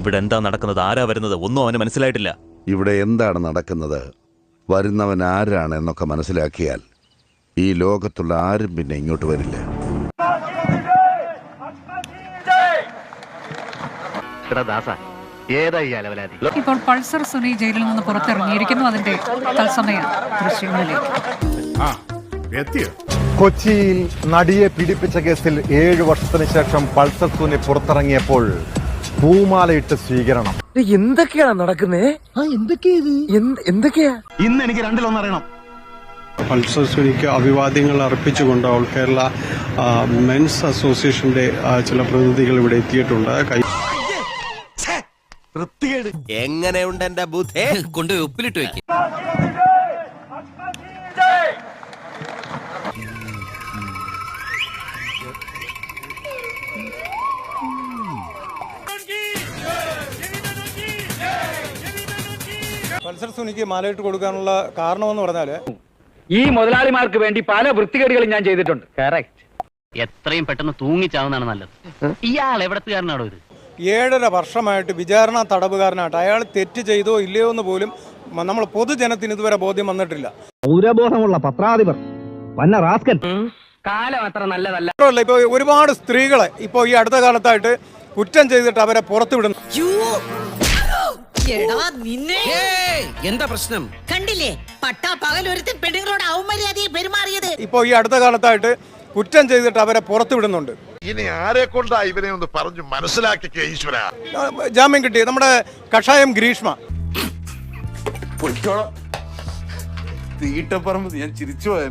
ഇവിടെ എന്താ നടക്കുന്നത്? ആരാ വരുന്നത്? ഒന്നും അവന് മനസ്സിലായിട്ടില്ല. ഇവിടെ എന്താണ് നടക്കുന്നത്? വരുന്നവൻ ആരാണ് എന്നൊക്കെ മനസ്സിലാക്കിയാൽ ഈ ലോകത്തുള്ള ആരും പിന്നെ ഇങ്ങോട്ട് വരില്ല. ഇപ്പോൾ പൾസർ സുനി ജയിലിൽ നിന്ന് പുറത്തിറങ്ങിയിരിക്കുന്നു. അതിന്റെ തത്സമയ ദൃശ്യങ്ങളിലേക്ക്. കൊച്ചിയിൽ നടിയെ പീഡിപ്പിച്ച കേസിൽ ഏഴു വർഷത്തിന് ശേഷം പൾസർ സുനി പുറത്തിറങ്ങിയപ്പോൾ പൂമാലയിട്ട് സ്വീകരണം. എന്തൊക്കെയാണ് നടക്കുന്നേ? ആ എന്തൊക്കെയാ എന്തൊക്കെയാ? ഇന്ന് എനിക്ക് രണ്ടിലൊന്നറിയണം പൾസർ സുനിക്ക് അഭിവാദ്യങ്ങൾ അർപ്പിച്ചുകൊണ്ട് ഓൾ കേരള മെൻസ് അസോസിയേഷന്റെ ചില പ്രതിനിധികൾ ഇവിടെ എത്തിയിട്ടുണ്ട്. എങ്ങനെയുണ്ട് എന്റെ ബുദ്ധേ? കൊണ്ട് ഉപ്പിലിട്ട് വെക്കും. പൾസർ സുനിക്ക് മാലയിട്ട് കൊടുക്കാനുള്ള കാരണമെന്ന് പറഞ്ഞാൽ ഈ മുതലാളിമാർക്ക് വേണ്ടി പല വൃത്തികേടുകളും ഞാൻ ചെയ്തിട്ടുണ്ട്. കറക്റ്റ് എത്രയും പെട്ടെന്ന് തൂങ്ങിച്ചാവുന്നതാണ് നല്ലത്. ഇയാൾ എവിടത്തുകാരനാണോ ഇത്? ഏഴര വർഷമായിട്ട് വിചാരണ തടവുകാരനായിട്ട് അയാൾ തെറ്റ് ചെയ്തോ ഇല്ലയോ എന്ന് പോലും നമ്മൾ പൊതുജനത്തിന് ഇതുവരെ ബോധ്യം വന്നിട്ടില്ല. പൗരബോധമുള്ള പത്രാധിപർ വന്ന റാസ്കൻ. കാലം അത്ര നല്ലതല്ല. ഇപ്പൊ ഒരുപാട് സ്ത്രീകളെ ഇപ്പൊ ഈ അടുത്ത കാലത്തായിട്ട് കുറ്റം ചെയ്തിട്ട് അവരെ പുറത്തുവിടുന്നു. എടാ നിന്നെ. എന്താ പ്രശ്നം? കണ്ടില്ലേ? പട്ടാ പകൽ ഒരുത്തൻ പെണ്ണുങ്ങളോട് അവമര്യാദയെ പെരുമാറിയത്. ഇപ്പോൾ ഈ അടുത്ത കാലത്തായിട്ട് കുറ്റം ചെയ്തിട്ട് അവരെ പുറത്തുവിടുന്നുണ്ട് ഇനി ആരെ കൊണ്ടാ ഇവനെ ഒന്ന് പറഞ്ഞു മനസ്സിലാക്കിക്കേ ഈശ്വര? ആ, ജാമ്യം കിട്ടി. നമ്മുടെ കഷായം ഗ്രീഷ്മ.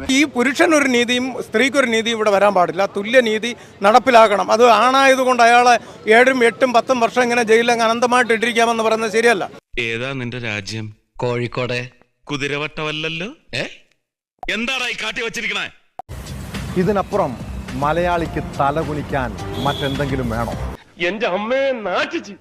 ഈ പുരുഷനൊരു നീതിയും സ്ത്രീക്കൊരു നീതിയും ഇവിടെ വരാൻ പാടില്ല. തുല്യ നീതി നടപ്പിലാക്കണം അത് ആണായതുകൊണ്ട് അയാളെ ഏഴും എട്ടും പത്തും വർഷം ഇങ്ങനെ ജയിലിൽ അങ്ങ് അനന്തമായിട്ട് ഇട്ടിരിക്കാമെന്ന് പറയുന്നത് ശരിയല്ല. ഏതാ നിന്റെ രാജ്യം? കോഴിക്കോടെ. കുതിരവട്ടമല്ലല്ലോ? ഏ? എന്താടാ ഈ കാട്ടി വച്ചിരിക്കണേ? ഇതിനപ്പുറം മലയാളിക്ക് തലകുനിക്കാൻ മറ്റെന്തെങ്കിലും വേണോ? എന്റെ അമ്മയെ നാട്ടിച്ച്